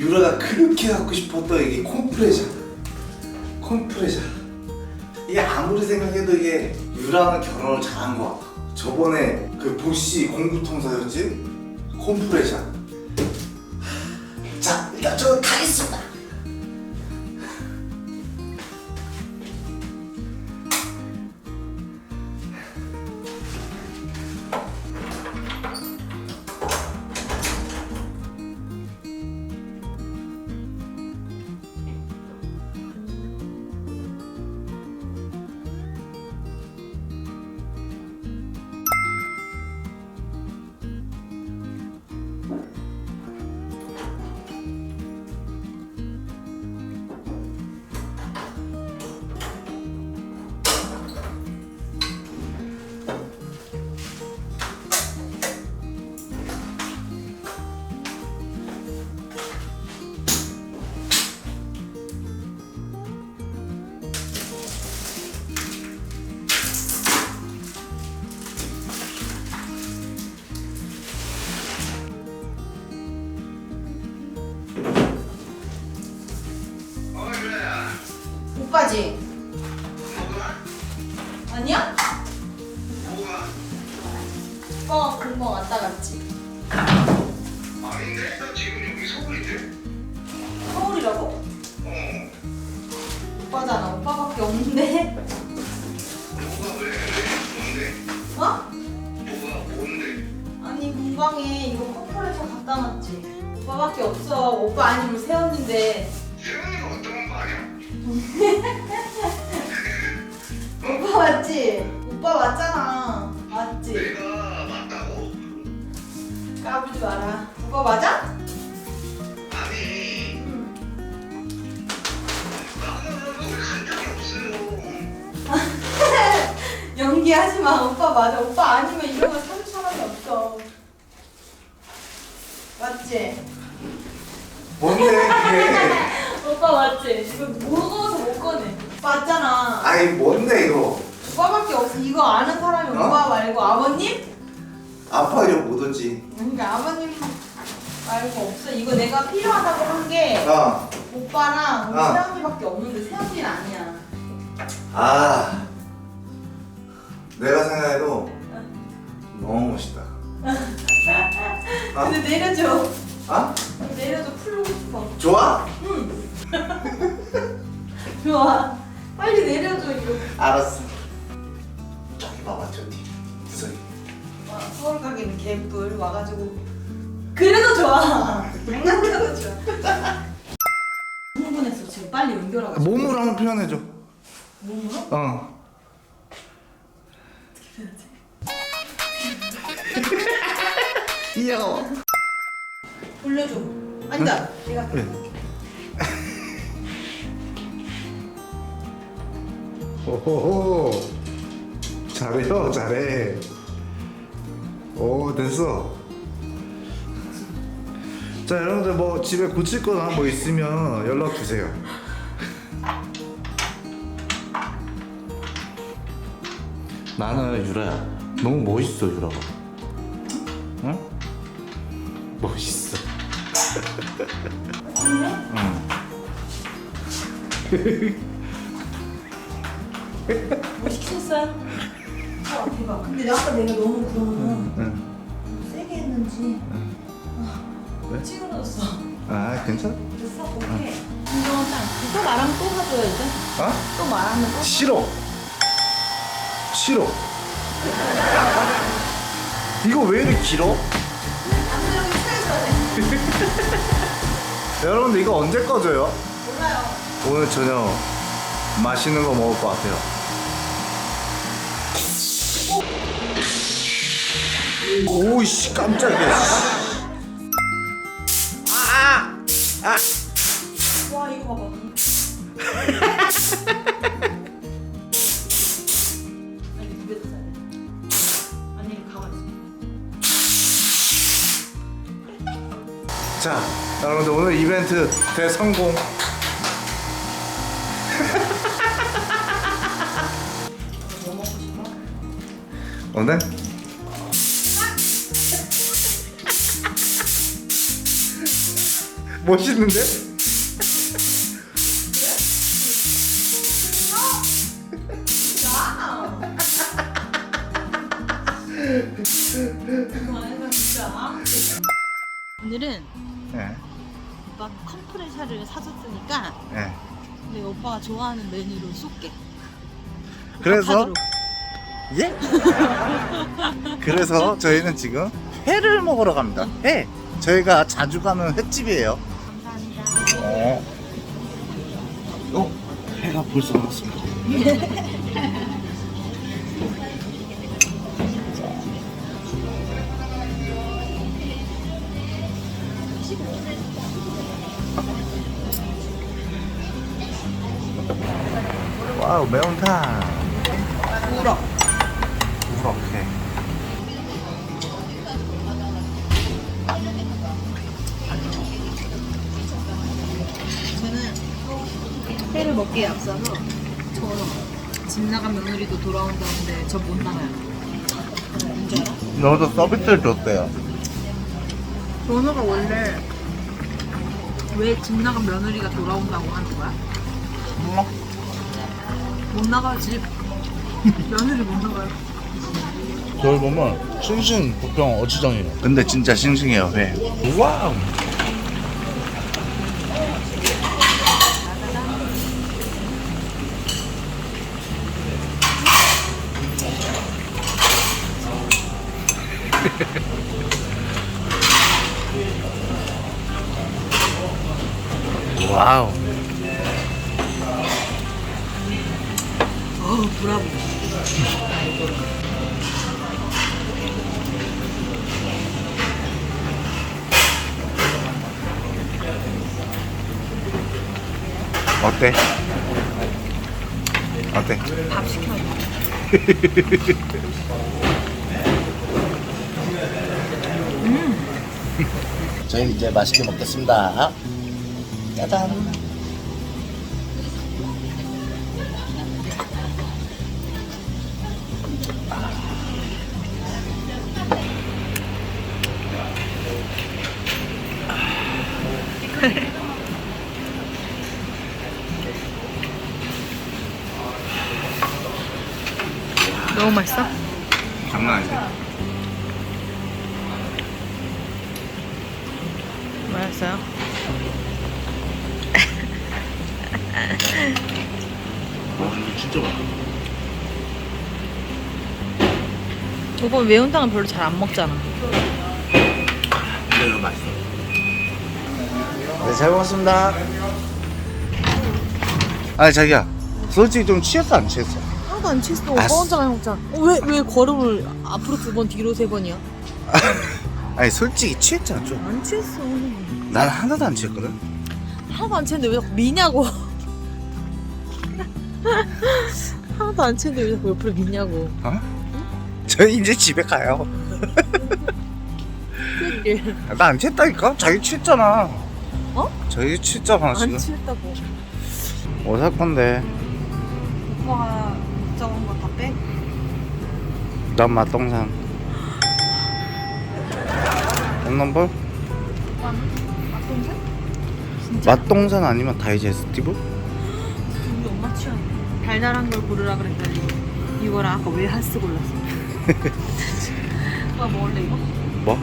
유라가 그렇게 갖고 싶었던 이게 콤프레샤. 콤프레샤. 이게 아무리 생각해도 이게 유라는 결혼을 잘한 것 같아. 저번에 그 보씨 공구통사였지? 콤프레샤. 자 뭐가? 아니야? 오빠가 금방 왔다 갔지. 아닌데? 나 지금 여기 서울인데? 서울이라고? 어. 오빠잖아. 오빠밖에 없는데. 뭐가 왜? 왜? 뭔데? 어? 뭐가 뭔데? 아니 공방에 이거 커플에서 갖다 놨지. 오빠밖에 없어. 오빠 아니면 세웠는데. 오빠 맞지? 오빠 맞잖아. 맞지? 내가 맞다고? 까불지 마라. 오빠 맞아? 아니, 응. 나는 거기 간 적이 없어요. 연기하지 마. 오빠 맞아. 오빠 아니면 이런 거 사줄 사람이 없어. 맞지? 뭔데 그게 오빠 맞지? 이거 무거워서 못 꺼내. 맞잖아. 아이 뭔데 이거 오빠밖에 없어. 이거 아는 사람이 어? 오빠 말고 아버님? 아빠 이거 못 얻지 그러니까 아버님 말고 없어. 이거 내가 필요하다고 한 게 어. 오빠랑 어. 세영이밖에 없는데 세영이는 아니야. 아 내가 생각해도 너무 멋있다 아. 근데 내려줘. 아? 내려줘. 풀고 싶어. 좋아? 응. 좋아. 빨리 내려줘 이거. 알았어 저기 봐봐 저기 무서워 와, 서울 가기는 개뿔 와가지고 그래도 좋아. 장난쳐도 좋아. 흥분했어 지금 빨리 연결하고. 싶어. 몸으로 한번 표현해줘 몸으로? 어 귀여워 돌려줘. 앉아. 내가 그래 오호호. 잘해요 잘해. 오 됐어. 자 여러분들 뭐 집에 고칠 거나 뭐 있으면 연락 주세요. 나는 유라야. 너무 멋있어 유라가. 응? 멋있어 뭐 시켰어요? 와 대박. 근데 아까 내가 너무 그러면 응. 세게 했는지 왜? 찌그러졌어. 아 괜찮아? 됐어 오케이. 이거 딱. 또 말하면 또 사줘야 돼. 어? 또 말하면 또. 싫어 싫어 이거 왜 이렇게 길어? 남들이 차에서 해. 여러분들 이거 언제 꺼져요? 몰라요. 오늘 저녁 맛있는 거 먹을 것 같아요 오이씨 깜짝이야 와 이거 봐봐. 아니 두개 더 사야 돼. 아니 이거 가만히 있어. 자 여러분들 오늘 이벤트 대성공 뭐 먹고 싶어? 오늘? 멋있는데? 그만해라 진짜. 오늘은 네. 오빠 컴프레셔를 사줬으니까 네. 근데 오빠가 좋아하는 메뉴로 쏠게. 그래서. 예? 그래서 저희는 지금 회를 먹으러 갑니다. 회. 저희가 자주 가는 횟집이에요. 감사합니다. 어. 어, 회가 벌써 나왔습니다. 와우 매운탕 우럭. 회를 먹기에 앞서서 저는 집 나간 며느리도 돌아온다는데 저 못 나가요. 너도 서비스를 줬대요 번호가 원래 왜 집 나간 며느리가 돌아온다고 하는 거야? 몰라 못 나가지. 며느리 못 나가요. 저희 보면 싱싱 부평 어치정이에요 근데 진짜 싱싱해요 회 와우 와우 어우, 브라보. 어때? 어때? 밥 시켜줘. 저희 이제 맛있게 먹겠습니다. 짜잔. 너무 맛있어? 장난 아닌데? 맛있어요? 와 이거 진짜 맛있다. 오빠 매운탕은 별로 잘 안 먹잖아. 근데 이거 맛있어. 네, 잘 먹었습니다. 아니 자기야, 솔직히 좀 취했어 안 취했어? 하나도 안 취했어. 오빠 혼자만 먹자. 왜, 왜 걸음을 앞으로 두 번, 뒤로 세 번이야? 아니 솔직히 취했잖아 좀. 안 취했어. 난 하나도 안 취했거든. 하나도 안 취했는데 왜 자꾸 미냐고. 하나도 안 취했는데 왜 자꾸 옆으로 미냐고. 어? 저희 이제 집에 가요. 그게 나안 취했다니까? 자기 취했잖아. 어? 저희 취했잖아 지금. 안 취했다고. 뭐 살 건데? 오빠가 적은 거다 빼? 난 맛동산. 홈런볼? 맛동산? 진짜? 맛동산 아니면 다이제스티브? 우리 엄마 취향. 달달한 걸 고르라 그랬더니 이거랑 아까 왜 한스 골랐어? 오빠 먹을래 이거? 뭐?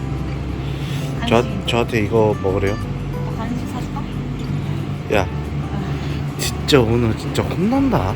간식. 저, 저한테 이거 먹으래요? 오빠 간식 사줄까? 야, 진짜 오늘 진짜 혼난다.